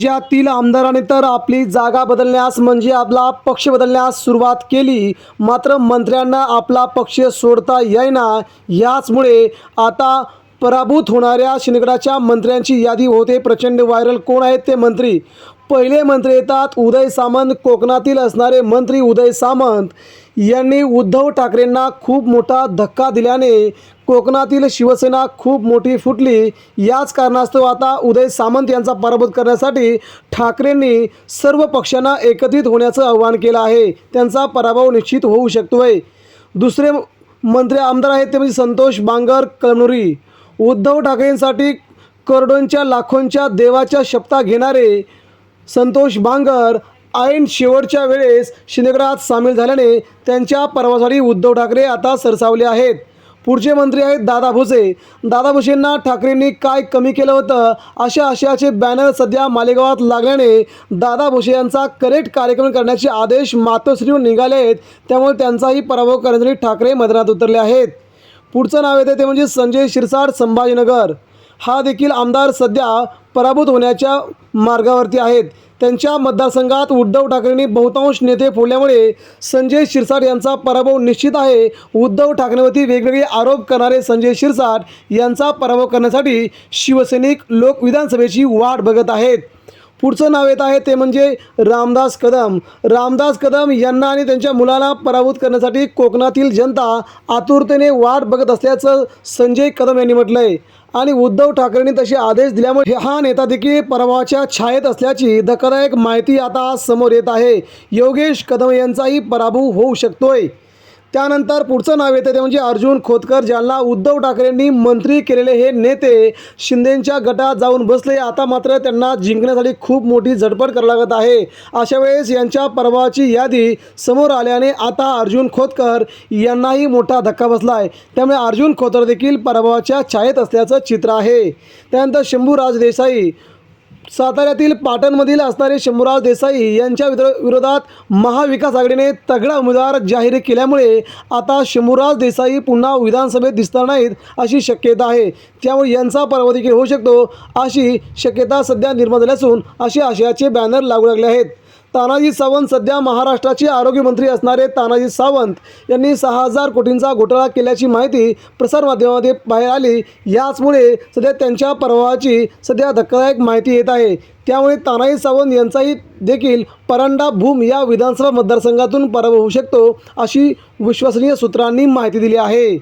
राज्यातील आमदारांनी तर आपली जागा बदलण्यास म्हणजे आपला पक्ष बदलण्यास सुरुवात केली. मात्र मंत्र्यांना आपला पक्ष सोडता येईना. याचमुळे आता पराभूत होणाऱ्या शिंदगडाच्या मंत्र्यांची यादी होते. प्रचंड व्हायरल कोण आहेत ते मंत्री? पहिले मंत्री येतात उदय सामंत. कोकणातील असणारे मंत्री उदय सामंत. यांनी उद्धव ठाकरेंना खूप मोठा धक्का दिल्याने कोकणातील शिवसेना खूप मोठी फुटली. याच कारणास्तव आता उदय सामंत यांचा पराभूत करण्यासाठी ठाकरेंनी सर्व पक्षांना एकत्रित होण्याचं आवाहन केलं आहे. त्यांचा पराभव निश्चित होऊ शकतोय. दुसरे मंत्री आमदार आहेत ते म्हणजे संतोष बांगर कळमनुरी उद्धव ठाकरेंसाठी करोडोंच्या लाखोंच्या देवाच्या शपथा घेणारे संतोष बांगर ऐन शेवटच्या वेळेस शिंदेगडात सामील झाल्याने त्यांच्या परवासाठी उद्धव ठाकरे आता सरसावले आहेत. पुढचे मंत्री आहेत दादा भुसे. दादा भुसेंना ठाकरेंनी काय कमी केलं होतं? अशा आशयाचे बॅनर सध्या मालेगावात लागल्याने दादा भुसे यांचा करेक्ट कार्यक्रम करण्याचे आदेश मातोश्रीवर निघाले आहेत. त्यामुळे त्यांचाही पराभव करण्यासाठी ठाकरे मैदानात उतरले आहेत. पुढचं नाव येते ते म्हणजे संजय शिरसाट संभाजीनगर. हा देखील आमदार सध्या पराभूत होण्याच्या मार्गावरती आहेत. त्यांच्या मतदारसंघात उद्धव ठाकरेंनी बहुतांश नेते फोडल्यामुळे संजय शिरसाट यांचा पराभव निश्चित आहे. उद्धव ठाकरेवरती वेगवेगळे आरोप करणारे संजय शिरसाट यांचा पराभव करण्यासाठी शिवसैनिक लोक विधानसभेची वाट बघत आहेत. पुढचं नाव येत आहे ते म्हणजे रामदास कदम. रामदास कदम यांना आणि त्यांच्या मुलाला पराभूत करण्यासाठी कोकणातील जनता आतुरतेने वाट बघत असल्याचं संजय कदम यांनी म्हटलं आहे आणि उद्धव ठाकरेंनी तसे आदेश दिल्यामुळे हा नेता देखील पराभवाच्या छायेत असल्याची धक्कादायक माहिती आता समोर येत आहे. योगेश कदम यांचाही पराभव होऊ शकतोय. त्यानंतर पुढचं नाव येतं ते म्हणजे अर्जुन खोतकर ज्यांना उद्धव ठाकरेंनी मंत्री केलेले हे नेते शिंदेंच्या गटात जाऊन बसले. आता मात्र त्यांना जिंकण्यासाठी खूप मोठी झडपड करावी लागत आहे. अशा वेळेस यांच्या परवाची यादी समोर आल्याने आता अर्जुन खोतकर यांनाही मोठा धक्का बसला आहे त्यामुळे अर्जुन खोतकर देखील पराभवाच्या छायेत असल्याचं चित्र आहे. त्यानंतर शंभूराज देसाई साताऱ्यातील पाटणमधील असणारे शंभूराज देसाई यांच्या विरो विरोधात महाविकास आघाडीने तगडा उमेदवार जाहीर केल्यामुळे आता शंभूराज देसाई पुन्हा विधानसभेत दिसणार नाहीत अशी शक्यता आहे. त्यामुळे यांचा पर्वदेखील होऊ शकतो अशी शक्यता सध्या निर्माण झाली असून अशी आशयाचे बॅनर लागू लागले आहेत. तानाजी सावंत सध्या महाराष्ट्राचे आरोग्यमंत्री असणारे तानाजी सावंत यांनी सहा हजार कोटींचा घोटाळा केल्याची माहिती प्रसारमाध्यमामध्ये बाहेर आली. याचमुळे सध्या त्यांच्या प्रभावाची सध्या धक्कादायक माहिती येत आहे. त्यामुळे तानाजी सावंत यांचाही देखील परांडा भूम या विधानसभा मतदारसंघातून पराभव होऊ शकतो अशी विश्वसनीय सूत्रांनी माहिती दिली आहे.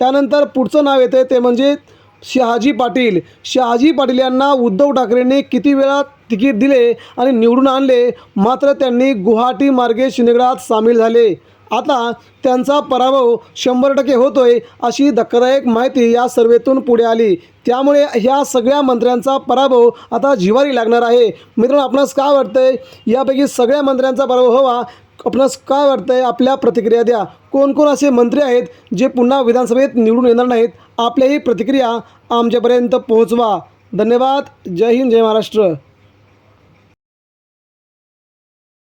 त्यानंतर पुढचं नाव येतं ते म्हणजे शहाजी पाटील. शहाजी पाटील यांना उद्धव ठाकरेंनी किती वेळा तिकीट दिले आणि निवडून आणले. मात्र त्यांनी गुवाहाटी मार्गे शिंदेगडात सामील झाले. आता त्यांचा पराभव शंभर टक्के होतोय अशी धक्कादायक माहिती या सर्वेतून पुढे आली. त्यामुळे ह्या सगळ्या मंत्र्यांचा पराभव आता जिवारी लागणार आहे. मित्रांनो आपणास काय वाटतंय? यापैकी सगळ्या मंत्र्यांचा पराभव हवा आपणास काय वाटतंय? आपल्या प्रतिक्रिया द्या. कोण कोण असे मंत्री आहेत जे पुन्हा विधानसभेत निवडून येणार नाहीत? आपल्याही प्रतिक्रिया आमच्यापर्यंत पोहोचवा. धन्यवाद. जय हिंद जय महाराष्ट्र.